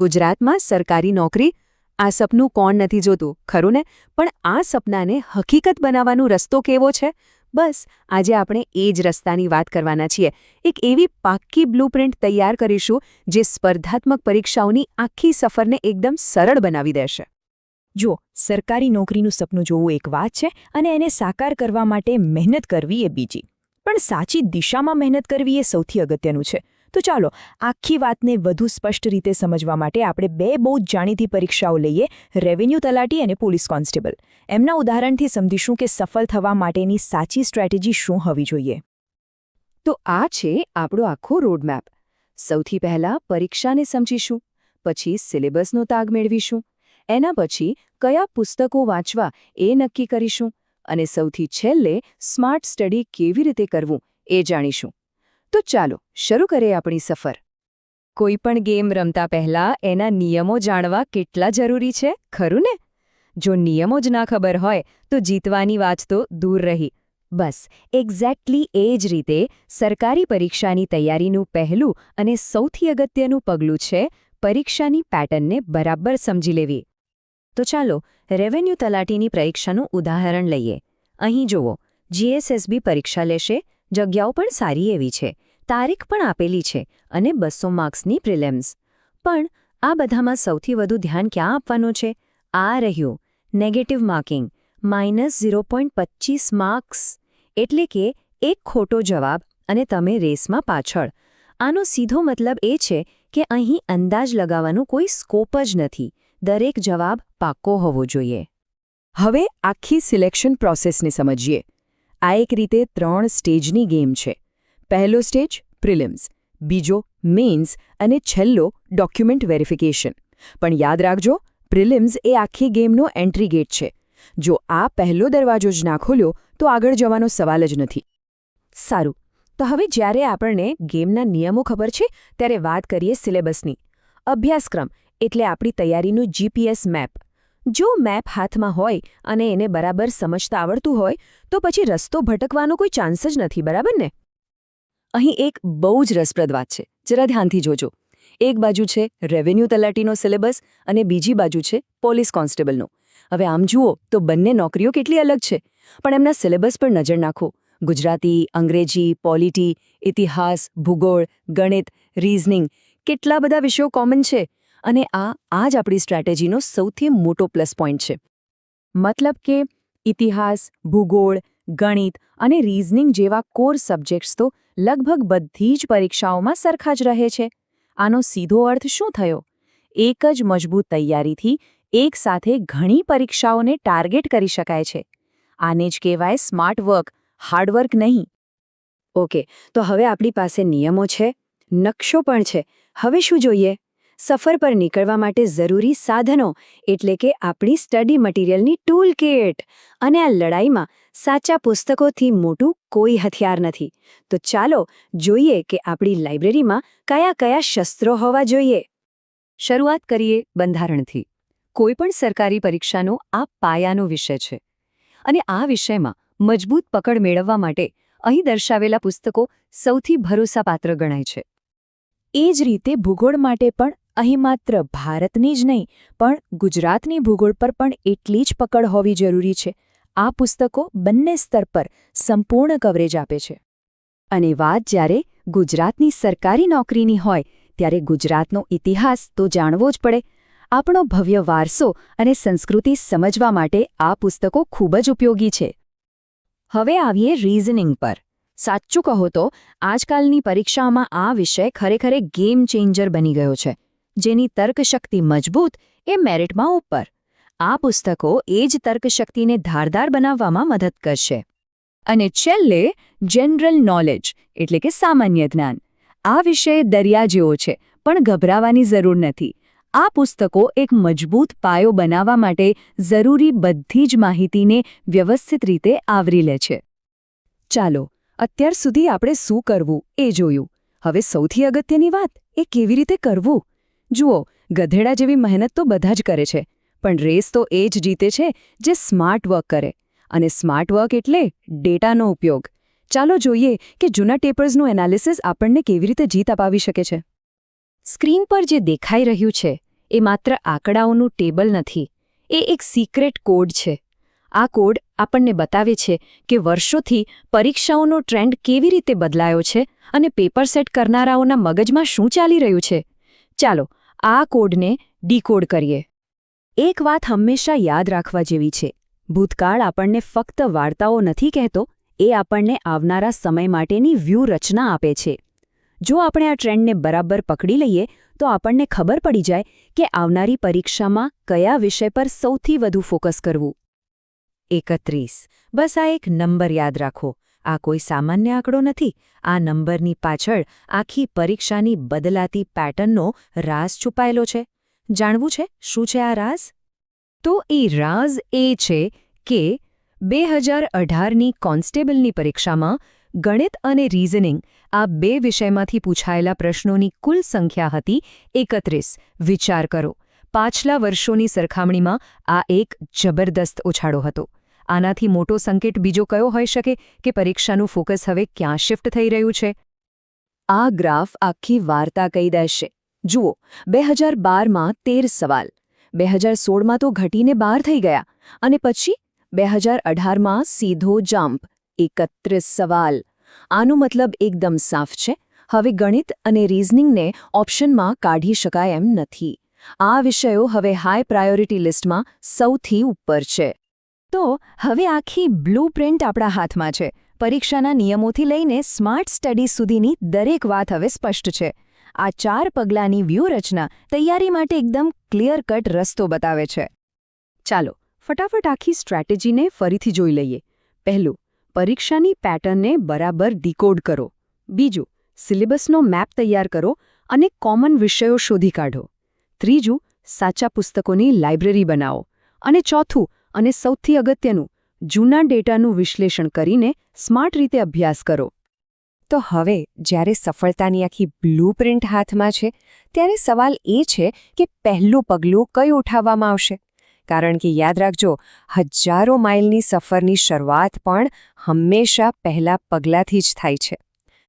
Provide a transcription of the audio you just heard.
ગુજરાતમાં સરકારી નોકરી? આ સપનું કોણ નથી જોતું, ખરું ને? પણ આ સપનાને હકીકત બનાવવાનો રસ્તો કેવો છે? બસ, આજે આપણે એ જ રસ્તાની વાત કરવાના છીએ. એક એવી પાક્કી બ્લુપ્રિન્ટ તૈયાર કરીશું, જે સ્પર્ધાત્મક પરીક્ષાઓની આખી સફરને એકદમ સરળ બનાવી દેશે. જુઓ, સરકારી નોકરીનું સપનું જોવું એક વાત છે, અને એને સાકાર કરવા માટે મહેનત કરવી એ બીજી. પણ સાચી દિશામાં મહેનત કરવી એ સૌથી અગત્યનું છે. તો ચાલો આખી વાતને વધુ સ્પષ્ટ રીતે સમજવા માટે આપણે બે બહુ જ જાણીતી પરીક્ષાઓ લઈએ, રેવન્યુ તલાટી અને પોલીસ કોન્સ્ટેબલ. એમના ઉદાહરણથી સમજીશું કે સફળ થવા માટેની સાચી સ્ટ્રેટેજી શું હોવી જોઈએ. તો આ છે આપણો આખો રોડમેપ. સૌથી પહેલાં પરીક્ષાને સમજીશું, પછી સિલેબસનો તાગ મેળવીશું, એના પછી કયા પુસ્તકો વાંચવા એ નક્કી કરીશું અને સૌથી છેલ્લે સ્માર્ટ સ્ટડી કેવી રીતે કરવું એ જાણીશું. તો ચાલો, શરૂ કરીએ આપણી સફર. કોઈ પણ ગેમ રમતા પહેલા એના નિયમો જાણવા કેટલા જરૂરી છે, ખરું ને? જો નિયમો જ ના ખબર હોય, તો જીતવાની વાત તો દૂર રહી. બસ, એક્ઝેક્ટલી એ જ રીતે સરકારી પરીક્ષાની તૈયારીનું પહેલું અને સૌથી અગત્યનું પગલું છે પરીક્ષાની પેટર્નને બરાબર સમજી લેવી. તો ચાલો, રેવન્યુ તલાટીની પરીક્ષાનું ઉદાહરણ લઈએ. અહીં જુઓ, જીએસએસબી પરીક્ષા લેશે, જગ્યાઓ પણ સારી એવી છે. તારીખ પણ આપેલી છે અને બસો માર્ક્સની પ્રિલેમ્સ. પણ આ બધામાં સૌથી વધુ ધ્યાન ક્યાં આપવાનું છે? આ રહ્યું. Negative marking. Minus zero marks. એટલે કે એક ખોટો જવાબ અને તમે રેસમાં પાછળ. આનો સીધો મતલબ એ છે કે અહીં અંદાજ લગાવવાનો કોઈ સ્કોપ જ નથી. દરેક જવાબ પાક્કો હોવો જોઈએ. હવે આખી સિલેક્શન પ્રોસેસને સમજીએ. આ એક રીતે ત્રણ સ્ટેજની ગેમ છે. પહેલો સ્ટેજ, પ્રિલિમ્સ. બીજો, મેઇન્સ. અને છેલ્લો, ડોક્યુમેન્ટ વેરિફિકેશન. પણ યાદ રાખજો, પ્રિલિમ્સ એ આખી ગેમનો એન્ટ્રી ગેટ છે. જો આ પહેલો દરવાજો જ ના ખોલ્યો, તો આગળ જવાનો સવાલ જ નથી. સારું. તો હવે જ્યારે આપણને ગેમના નિયમો ખબર છે, ત્યારે વાત કરીએ સિલેબસની. અભ્યાસક્રમ, એટલે આપણી તૈયારીનું જીપીએસ મેપ. જો મેપ હાથમાં હોય અને એને બરાબર સમજતા આવડતું હોય, તો પછી રસ્તો ભટકવાનો કોઈ ચાન્સ જ નથી, બરાબર ને? અહીં એક બહુ જ રસપ્રદ વાત છે. જરા ધ્યાનથી જોજો. એક બાજુ છે રેવન્યુ તલાટીનો સિલેબસ અને બીજી બાજુ છે પોલીસ કોન્સ્ટેબલનો હવે આમ જુઓ તો બંને નોકરીઓ કેટલી અલગ છે. પણ એમના સિલેબસ પર નજર નાખો. ગુજરાતી, અંગ્રેજી પોલિટી ઇતિહાસ, ભૂગોળ, ગણિત રીઝનિંગ કેટલા બધા વિષયો કોમન છે. અને આ આ જ આપણી સ્ટ્રેટેજીનો સૌથી મોટો પ્લસ પોઈન્ટ છે. મતલબ કે ઇતિહાસ, ભૂગોળ, ગણિત અને રીઝનિંગ જેવા કોર સબ્જેક્ટ્સ તો લગભગ બધી જ પરીક્ષાઓમાં સરખા જ રહે છે. આનો સીધો અર્થ શું થયો? એક જ મજબૂત તૈયારીથી એક સાથે ઘણી પરીક્ષાઓને ટાર્ગેટ કરી શકાય છે. આને જ કહેવાય સ્માર્ટ વર્ક હાર્ડવર્ક નહીં. ઓકે, તો હવે આપણી પાસે નિયમો છે, નકશો પણ છે. હવે શું જોઈએ? સફર પર નીકળવા માટે જરૂરી સાધનો, એટલે કે આપણી સ્ટડી મટીરિયલની ટૂલ કિટ અને આ લડાઈમાં સાચા પુસ્તકોથી મોટું કોઈ હથિયાર નથી. તો ચાલો જોઈએ કે આપણી લાઇબ્રેરીમાં કયા કયા શસ્ત્રો હોવા જોઈએ. શરૂઆત કરીએ બંધારણથી. કોઈપણ સરકારી પરીક્ષાનો આ પાયાનો વિષય છે. અને આ વિષયમાં મજબૂત પકડ મેળવવા માટે અહીં દર્શાવેલા પુસ્તકો સૌથી ભરોસાપાત્ર ગણાય છે. એ જ રીતે ભૂગોળ માટે પણ અહીં માત્ર ભારતની જ નહીં, પણ ગુજરાતની ભૂગોળ પર પણ એટલી જ પકડ હોવી જરૂરી છે. આ પુસ્તકો બંને સ્તર પર સંપૂર્ણ કવરેજ આપે છે. અને વાત જ્યારે ગુજરાતની સરકારી નોકરીની હોય, ત્યારે ગુજરાતનો ઇતિહાસ તો જાણવો જ પડે. આપણો ભવ્ય વારસો અને સંસ્કૃતિ સમજવા માટે આ પુસ્તકો ખૂબ જ ઉપયોગી છે. હવે આવીએ રીઝનિંગ પર. સાચું કહો તો, આજકાલની પરીક્ષામાં આ વિષય ખરેખર ગેમ ચેન્જર બની ગયો છે. જેની તર્કશક્તિ મજબૂત એ મેરિટમાં ઉપર. આ પુસ્તકો એ જ તર્કશક્તિને ધારદાર બનાવવામાં મદદ કરશે. અને છેલ્લે જનરલ નોલેજ એટલે કે સામાન્ય જ્ઞાન. આ વિષય દરિયા જેવો છે, પણ ગભરાવાની જરૂર નથી. આ પુસ્તકો એક મજબૂત પાયો બનાવવા માટે જરૂરી બધી જ માહિતીને વ્યવસ્થિત રીતે આવરી લે છે. ચાલો, અત્યાર સુધી આપણે શું કરવું એ જોયું. હવે સૌથી અગત્યની વાત, એ કેવી રીતે કરવું? જુઓ, ગધેડા જેવી મહેનત તો બધા જ કરે છે, પણ રેસ તો એ જ જીતે છે જે સ્માર્ટ વર્ક કરે. અને સ્માર્ટ વર્ક એટલે ડેટાનો ઉપયોગ. ચાલો જોઈએ કે જૂના ટેપર્સનું એનાલિસિસ આપણને કેવી રીતે જીત અપાવી શકે છે. સ્ક્રીન પર જે દેખાઈ રહ્યું છે, એ માત્ર આંકડાઓનું ટેબલ નથી, એ એક સિક્રેટ કોડ છે. આ કોડ આપણને બતાવે છે કે વર્ષોથી પરીક્ષાઓનો ટ્રેન્ડ કેવી રીતે બદલાયો છે અને પેપર સેટ કરનારાઓના મગજમાં શું ચાલી રહ્યું છે. ચાલો આ કોડને ડીકોડ કરીએ. એક વાત હંમેશા યાદ રાખવા જેવી છે. ભૂતકાળ આપણને ફક્ત વાર્તાઓ નથી કહેતો, એ આપણને આવનારા સમય માટેની વ્યૂહરચના આપે છે. જો આપણે આ ટ્રેન્ડને બરાબર પકડી લઈએ, તો આપણને ખબર પડી જાય કે આવનારી પરીક્ષામાં કયા વિષય પર સૌથી વધુ ફોકસ કરવું. એકત્રીસ. બસ આ એક નંબર યાદ રાખો. આ કોઈ સામાન્ય આંકડો નથી. આ નંબરની પાછળ આખી પરીક્ષાની બદલાતી પેટર્નનો રાઝ છુપાયેલો છે. જાણવું છે? શું છે આ રાઝ? તો એ રાઝ એ છે કે બે હજાર અઢારની કોન્સ્ટેબલની પરીક્ષામાં ગણિત અને રીઝનિંગ આ બે વિષયમાંથી પૂછાયેલા પ્રશ્નોની કુલ સંખ્યા હતી એકત્રીસ. વિચાર કરો. પાછલા વર્ષોની સરખામણીમાં આ એક જબરદસ્ત ઉછાળો હતો. આનાથી મોટો સંકેત બીજો કયો હોઈ શકે કે પરીક્ષાનું ફોકસ હવે ક્યાં શિફ્ટ થઈ રહ્યું છે? આ ગ્રાફ આખી વાર્તા કહી દેશે. જુઓ, બે હજાર બારમાં તેર સવાલ, બે હજાર સોળમાં તો ઘટીને બાર થઈ ગયા, અને પછી બે હજાર અઢારમાં સીધો જમ્પ એકત્રીસ સવાલ. આનો મતલબ એકદમ સાફ છે. હવે ગણિત અને રીઝનિંગને ઓપ્શનમાં કાઢી શકાય એમ નથી. આ વિષયો હવે હાઈ પ્રાયોરિટી લિસ્ટમાં સૌથી ઉપર છે. તો હવે આખી બ્લૂપ્રિન્ટ આપણા હાથમાં છે. પરીક્ષાના નિયમોથી લઈને સ્માર્ટ સ્ટડી સુધીની દરેક વાત હવે સ્પષ્ટ છે. આ ચાર પગલાંની વ્યૂહરચના તૈયારી માટે એકદમ ક્લિયર કટ રસ્તો બતાવે છે. ચાલો, ફટાફટ આખી સ્ટ્રેટેજીને ફરીથી જોઈ લઈએ. પહેલું, પરીક્ષાની પેટર્નને બરાબર ડીકોડ કરો. બીજું, સિલેબસનો મેપ તૈયાર કરો અને કોમન વિષયો શોધી કાઢો. ત્રીજું, સાચા પુસ્તકોની લાઇબ્રેરી બનાવો. અને ચોથું અને સૌથી અગત્યનું, જૂના ડેટાનું વિશ્લેષણ કરીને સ્માર્ટ રીતે અભ્યાસ કરો. તો હવે, જ્યારે સફળતાની આખી બ્લૂપ્રિન્ટ હાથમાં છે, ત્યારે સવાલ એ છે કે પહેલું પગલું કયું ઉઠાવવામાં આવશે? કારણ કે યાદ રાખજો, હજારો માઇલની સફરની શરૂઆત પણ હંમેશા પહેલા પગલાંથી જ થાય છે.